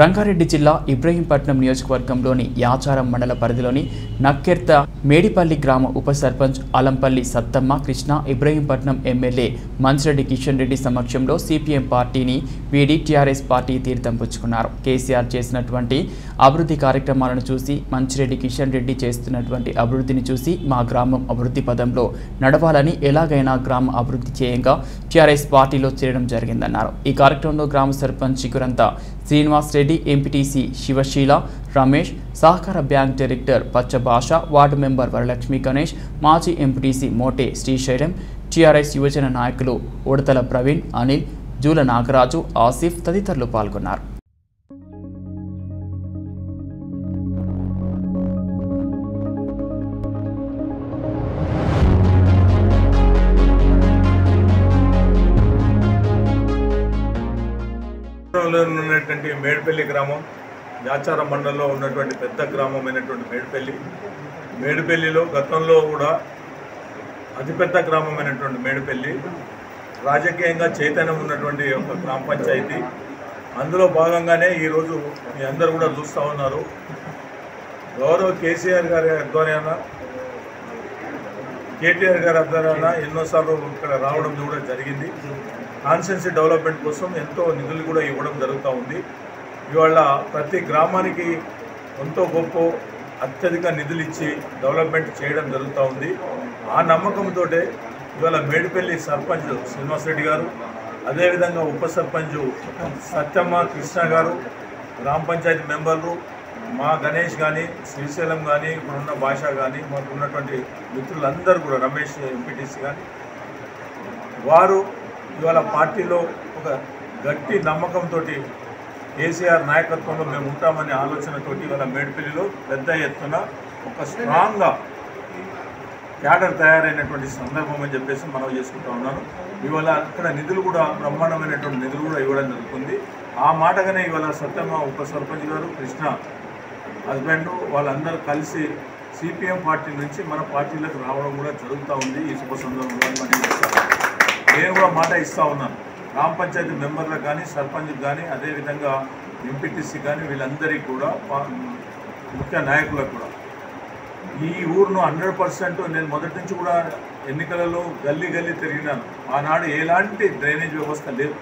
రంగారెడ్డి జిల్లా ఇబ్రహీంపట్నం నియోజకవర్గంలోని యాచారం మండల పరిధిలోని నక్కెర్త మేడిపల్లి గ్రామ ఉప సర్పంచ్ అలంపల్లి సత్తమ్మ కృష్ణ ఇబ్రహీంపట్నం ఎమ్మెల్యే మంచిరెడ్డి కిషన్ రెడ్డి సమక్షంలో సిపిఎం పార్టీని వీడి టీఆర్ఎస్ పార్టీ తీర్థం పుచ్చుకున్నారు. కేసీఆర్ చేసినటువంటి అభివృద్ధి కార్యక్రమాలను చూసి మంచిరెడ్డి కిషన్ రెడ్డి చేస్తున్నటువంటి అభివృద్ధిని చూసి మా గ్రామం అభివృద్ధి పదంలో నడవాలని ఎలాగైనా గ్రామ అభివృద్ధి చేయంగా టీఆర్ఎస్ పార్టీలో చేరడం జరిగిందన్నారు. ఈ కార్యక్రమంలో గ్రామ సర్పంచ్ చిగురంత శ్రీనివాస్ రెడ్డి ఎంపీటీసీ శివశీల రమేష్ సహకార బ్యాంక్ డైరెక్టర్ పచ్చ భాష వార్డు మెంబర్ వరలక్ష్మి గణేష్ మాజీ ఎంపీటీసీ మోటే శ్రీశైలం టీఆర్ఎస్ యువజన నాయకులు ఉడతల ప్రవీణ్ అనిల్ జూల నాగరాజు ఆసిఫ్ తదితరులు పాల్గొన్నారు. లో ఉన్నటువంటి మేడిపల్లి గ్రామం యాచారం మండలంలో ఉన్నటువంటి పెద్ద గ్రామమైనటువంటి మేడిపల్లి. మేడిపల్లిలో గతంలో కూడా అతిపెద్ద గ్రామమైనటువంటి మేడిపల్లి. రాజకీయంగా చైతన్యం ఉన్నటువంటి ఒక గ్రామ పంచాయతీ. అందులో భాగంగానే ఈరోజు మీ అందరూ కూడా చూస్తూ ఉన్నారు. గౌరవ కేసీఆర్ గారి ఆధ్వర్యాన కేటీఆర్ గారి ఆధ్వర్యాన ఎన్నోసార్లు ఇక్కడ రావడం కూడా జరిగింది. కాన్స్టెన్సీ డెవలప్మెంట్ కోసం ఎంతో నిధులు కూడా ఇవ్వడం జరుగుతూ ఉంది. ఇవాళ ప్రతి గ్రామానికి ఎంతో గొప్ప అత్యధిక నిధులు ఇచ్చి డెవలప్మెంట్ చేయడం జరుగుతూ ఉంది. ఆ నమ్మకంతో ఇవాళ మేడిపల్లి సర్పంచ్ శ్రీనివాసరెడ్డి గారు అదేవిధంగా ఉప సర్పంచ్ సత్యమ్మ కృష్ణ గారు గ్రామ పంచాయతీ మెంబర్లు మా గణేష్ కానీ శ్రీశైలం కానీ ఇప్పుడున్న భాష కానీ మాకు ఉన్నటువంటి మిత్రులందరూ కూడా రమేష్ ఎంపీటీసీ కానీ వారు ఇవాళ పార్టీలో ఒక గట్టి నమ్మకంతో కేసీఆర్ నాయకత్వంలో మేము ఉంటామనే ఆలోచనతోటి ఇవాళ మేడిపల్లిలో పెద్ద ఎత్తున ఒక స్ట్రాంగ్గా క్యాడర్ తయారైనటువంటి సందర్భం అని చెప్పేసి మనం చేసుకుంటా ఉన్నాను. ఇవాళ అక్కడ నిధులు కూడా బ్రహ్మాండమైనటువంటి నిధులు కూడా ఇవ్వడం జరుగుతుంది. ఆ మాటగానే ఇవాళ సత్యమ్మ ఉప సర్పంచ్ గారు కృష్ణ హస్బెండ్ వాళ్ళందరూ కలిసి సిపిఎం పార్టీ నుంచి మన పార్టీలకు రావడం కూడా జరుగుతూ ఉంది. ఈ శుభ సందర్భంగా మనం నేను కూడా మాట ఇస్తా ఉన్నాను. గ్రామ పంచాయతీ మెంబర్లకు కానీ సర్పంచ్కి కానీ అదేవిధంగా ఎంపీటీసీ కానీ వీళ్ళందరికీ కూడా ముఖ్య నాయకులకు కూడా. ఈ ఊరును హండ్రెడ్ పర్సెంట్ నేను మొదటి నుంచి కూడా ఎన్నికలలో గల్లీ గల్లీ తిరిగినాను. ఆనాడు ఎలాంటి డ్రైనేజ్ వ్యవస్థ లేవు.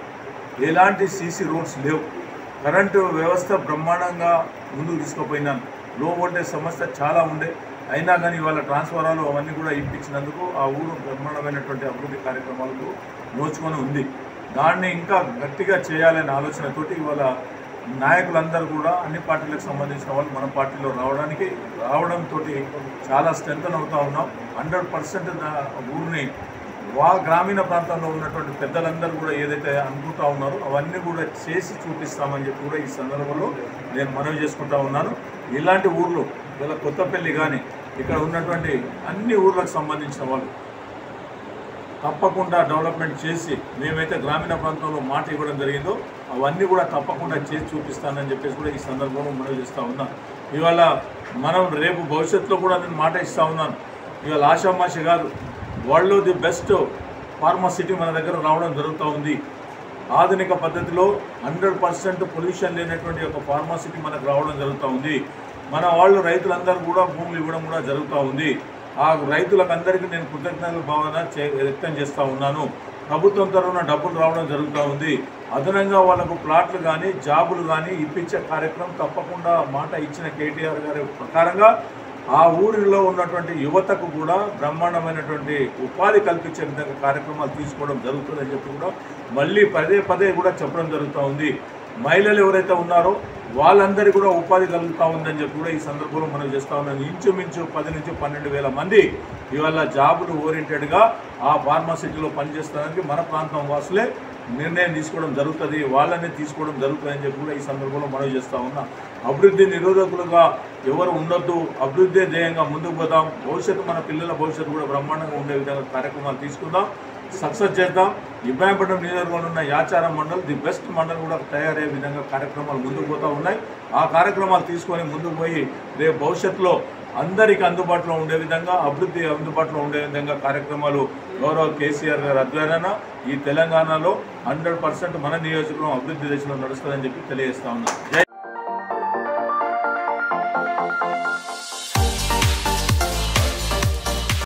ఎలాంటి సీసీ రోడ్స్ లేవు. కరెంటు వ్యవస్థ బ్రహ్మాండంగా ముందుకు తీసుకుపోయినాను. లో వోల్టేజ్ సమస్య చాలా ఉండే. అయినా కానీ ఇవాళ ట్రాన్స్ఫారాలు అవన్నీ కూడా ఇప్పించినందుకు ఆ ఊరు బ్రహ్మాండమైనటువంటి అభివృద్ధి కార్యక్రమాలకు నోచుకొని ఉంది. దాన్ని ఇంకా గట్టిగా చేయాలనే ఆలోచనతోటి ఇవాళ నాయకులందరూ కూడా అన్ని పార్టీలకు సంబంధించిన వాళ్ళు మన పార్టీలో రావడానికి రావడంతో చాలా స్ట్రెంగ్తన్ అవుతూ ఉన్నాం. హండ్రెడ్ పర్సెంట్ ఊరిని వా గ్రామీణ ప్రాంతంలో ఉన్నటువంటి పెద్దలందరూ కూడా ఏదైతే అనుకుంటా ఉన్నారో అవన్నీ కూడా చేసి చూపిస్తామని చెప్పి కూడా ఈ సందర్భంలో నేను మనవి చేసుకుంటా ఉన్నాను. ఇలాంటి ఊర్లు ఇలా కొత్తపల్లి కానీ ఇక్కడ ఉన్నటువంటి అన్ని ఊర్లకు సంబంధించిన వాళ్ళు తప్పకుండా డెవలప్మెంట్ చేసి మేమైతే గ్రామీణ ప్రాంతంలో మాట ఇవ్వడం జరిగిందో అవన్నీ కూడా తప్పకుండా చేసి చూపిస్తానని చెప్పేసి కూడా ఈ సందర్భంలో మనవి చేస్తూ ఉన్నాను ఇవాళ మనం రేపు భవిష్యత్తులో కూడా నేను మాట ఇస్తూ ఉన్నాను. ఇవాళ ఆషామాషి కాదు వరల్డ్లో ది బెస్ట్ ఫార్మాసిటీ మన దగ్గర రావడం జరుగుతూ ఉంది. ఆధునిక పద్ధతిలో హండ్రెడ్ పర్సెంట్ పొల్యూషన్ లేనటువంటి ఒక ఫార్మాసిటీ మనకు రావడం జరుగుతూ ఉంది. మన వాళ్ళు రైతులందరూ కూడా భూములు ఇవ్వడం కూడా జరుగుతూ ఉంది. ఆ రైతులకు అందరికీ నేను కృతజ్ఞతలు భావన చే- వ్యక్తం చేస్తూ ఉన్నాను. ప్రభుత్వం తరఫున డబ్బులు రావడం జరుగుతూ ఉంది. అదనంగా వాళ్ళకు ప్లాట్లు కానీ జాబులు కానీ ఇప్పించే కార్యక్రమం తప్పకుండా మాట ఇచ్చిన కేటీఆర్ గారి ప్రకారంగా ఆ ఊరిలో ఉన్నటువంటి యువతకు కూడా బ్రహ్మాండమైనటువంటి ఉపాధి కల్పించే విధంగా కార్యక్రమాలు తీసుకోవడం జరుగుతుందని చెప్పి కూడా మళ్ళీ పదే పదే కూడా చెప్పడం జరుగుతూ ఉంది. మహిళలు ఎవరైతే ఉన్నారో వాళ్ళందరికీ కూడా ఉపాధి కలుగుతూ ఉందని చెప్పి కూడా ఈ సందర్భంలో మనం చేస్తూ ఉన్నాం. ఇంచుమించు పది నుంచి పన్నెండు వేల మంది ఇవాళ జాబులు ఓరియంటెడ్గా ఆ ఫార్మాసిటీలో పనిచేస్తానికి మన ప్రాంతం వాసులే నిర్ణయం తీసుకోవడం జరుగుతుంది వాళ్ళనే తీసుకోవడం జరుగుతుందని చెప్పి కూడా ఈ సందర్భంలో మనవి చేస్తూ ఉన్నా. అభివృద్ధి నిరోధకులుగా ఎవరు ఉండొద్దు అభివృద్ధి ధ్యేయంగా ముందుకు పోదాం. భవిష్యత్తు మన పిల్లల భవిష్యత్తు కూడా బ్రహ్మాండంగా ఉండే విధంగా కార్యక్రమాలు తీసుకుందాం సక్సెస్ చేద్దాం. ఇబ్రాహీంపట్నం నియోజకవర్గంలో ఉన్న యాచారం మండల్ ది బెస్ట్ మండల్ కూడా తయారయ్యే విధంగా కార్యక్రమాలు ముందుకు పోతూ ఉన్నాయి. ఆ కార్యక్రమాలు తీసుకొని ముందుకు పోయి రేపు భవిష్యత్తులో అందరికీ అందుబాటులో ఉండే విధంగా అభివృద్ధి అందుబాటులో ఉండే విధంగా కార్యక్రమాలు గౌరవ కేసీఆర్ గారి ఆధ్వర్యాన ఈ తెలంగాణలో హండ్రెడ్ పర్సెంట్ మన నియోజకవర్గం అభివృద్ధి దిశలో నడుస్తుందని చెప్పి తెలియజేస్తా ఉన్నాను